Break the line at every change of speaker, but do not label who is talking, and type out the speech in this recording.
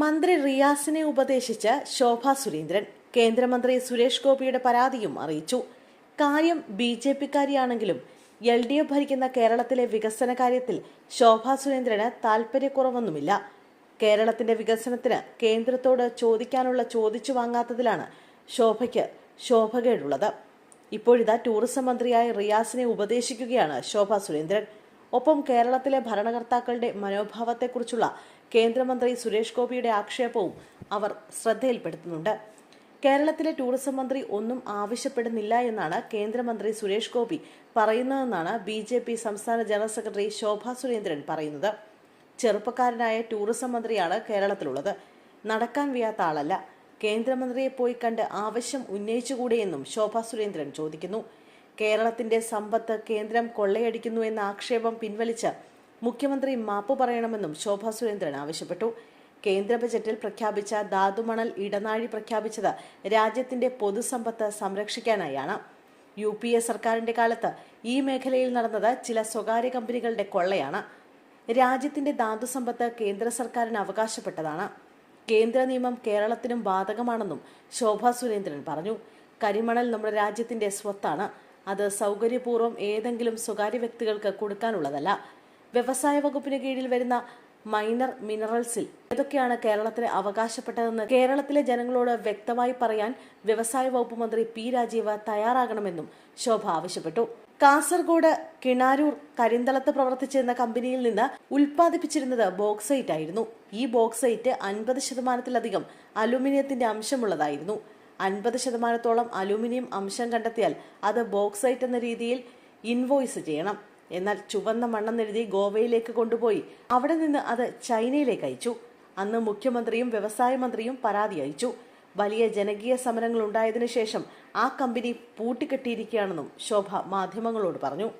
മന്ത്രി റിയാസിനെ ഉപദേശിച്ച് ശോഭ സുരേന്ദ്രൻ കേന്ദ്രമന്ത്രി സുരേഷ് ഗോപിയുടെ പരാതിയും അറിയിച്ചു. കാര്യം ബി ജെ പിക്കാരിയാണെങ്കിലും എൽ ഡി എഫ് ഭരിക്കുന്ന കേരളത്തിലെ വികസന കാര്യത്തിൽ ശോഭ സുരേന്ദ്രന് താൽപര്യക്കുറവൊന്നുമില്ല. കേരളത്തിന്റെ വികസനത്തിന് കേന്ദ്രത്തോട് ചോദിക്കാനുള്ള ചോദിച്ചു വാങ്ങാത്തതിലാണ് ശോഭയ്ക്ക് ശോഭകേടുള്ളത്. ഇപ്പോഴിതാ ടൂറിസം മന്ത്രിയായ റിയാസിനെ ഉപദേശിക്കുകയാണ് ശോഭ സുരേന്ദ്രൻ. ഒപ്പം കേരളത്തിലെ ഭരണകർത്താക്കളുടെ മനോഭാവത്തെക്കുറിച്ചുള്ള കേന്ദ്രമന്ത്രി സുരേഷ് ഗോപിയുടെ ആക്ഷേപവും അവർ ശ്രദ്ധയിൽപ്പെടുത്തുന്നുണ്ട്. കേരളത്തിലെ ടൂറിസം മന്ത്രി ഒന്നും ആവശ്യപ്പെടുന്നില്ല എന്നാണ് കേന്ദ്രമന്ത്രി സുരേഷ് ഗോപി പറയുന്നതെന്നാണ് ബി ജെ പി സംസ്ഥാന ജനറൽ സെക്രട്ടറി ശോഭ സുരേന്ദ്രൻ പറയുന്നത്. ചെറുപ്പക്കാരനായ ടൂറിസം മന്ത്രിയാണ് കേരളത്തിലുള്ളത്. നടക്കാൻ വയ്യാത്ത ആളല്ല. കേന്ദ്രമന്ത്രിയെ പോയി കണ്ട് ആവശ്യം ഉന്നയിച്ചുകൂടെയെന്നും ശോഭ സുരേന്ദ്രൻ ചോദിക്കുന്നു. കേരളത്തിന്റെ സമ്പത്ത് കേന്ദ്രം കൊള്ളയടിക്കുന്നു എന്ന ആക്ഷേപം പിൻവലിച്ച് മുഖ്യമന്ത്രി മാപ്പ് പറയണമെന്നും ശോഭാ സുരേന്ദ്രൻ ആവശ്യപ്പെട്ടു. കേന്ദ്ര ബജറ്റിൽ പ്രഖ്യാപിച്ച ധാതുമണൽ ഇടനാഴി പ്രഖ്യാപിച്ചത് രാജ്യത്തിന്റെ പൊതുസമ്പത്ത് സംരക്ഷിക്കാനായാണ്. യു പി എ സർക്കാരിന്റെ കാലത്ത് ഈ മേഖലയിൽ നടന്നത് ചില സ്വകാര്യ കമ്പനികളുടെ കൊള്ളയാണ്. രാജ്യത്തിന്റെ ധാതുസമ്പത്ത് കേന്ദ്ര സർക്കാരിന് അവകാശപ്പെട്ടതാണ്. കേന്ദ്ര നിയമം കേരളത്തിനും ബാധകമാണെന്നും ശോഭാ സുരേന്ദ്രൻ പറഞ്ഞു. കരിമണൽ നമ്മുടെ രാജ്യത്തിന്റെ സ്വത്താണ്. അത് സൗകര്യപൂർവം ഏതെങ്കിലും സ്വകാര്യ വ്യക്തികൾക്ക് കൊടുക്കാനുള്ളതല്ല. വ്യവസായ വകുപ്പിന് കീഴിൽ വരുന്ന മൈനർ മിനറൽസിൽ ഏതൊക്കെയാണ് കേരളത്തിന് അവകാശപ്പെട്ടതെന്ന് കേരളത്തിലെ ജനങ്ങളോട് വ്യക്തമായി പറയാൻ വ്യവസായ വകുപ്പ് മന്ത്രി പി രാജീവ് തയ്യാറാകണമെന്നും ശോഭ ആവശ്യപ്പെട്ടു. കാസർഗോഡ് കിണാരൂർ കരിന്തളത്ത് പ്രവർത്തിച്ചിരുന്ന കമ്പനിയിൽ നിന്ന് ഉൽപ്പാദിപ്പിച്ചിരുന്നത് ബോക്സൈറ്റ് ആയിരുന്നു. ഈ ബോക്സൈറ്റ് അൻപത് ശതമാനത്തിലധികം അലുമിനിയത്തിന്റെ അംശമുള്ളതായിരുന്നു. അൻപത് ശതമാനത്തോളം അലുമിനിയം അംശം കണ്ടെത്തിയാൽ അത് ബോക്സൈറ്റ് എന്ന രീതിയിൽ ഇൻവോയ്സ് ചെയ്യണം. എന്നാൽ ചുവന്ന മണ്ണെന്നെഴുതി ഗോവയിലേക്ക് കൊണ്ടുപോയി. അവിടെ നിന്ന് അത് ചൈനയിലേക്ക് അയച്ചു. അന്ന് മുഖ്യമന്ത്രിയും വ്യവസായ മന്ത്രിയും പരാതി അയച്ചു. വലിയ ജനകീയ സമരങ്ങൾ ഉണ്ടായതിനു ശേഷം ആ കമ്പനി പൂട്ടിക്കെട്ടിയിരിക്കുകയാണെന്നും ശോഭ മാധ്യമങ്ങളോട് പറഞ്ഞു.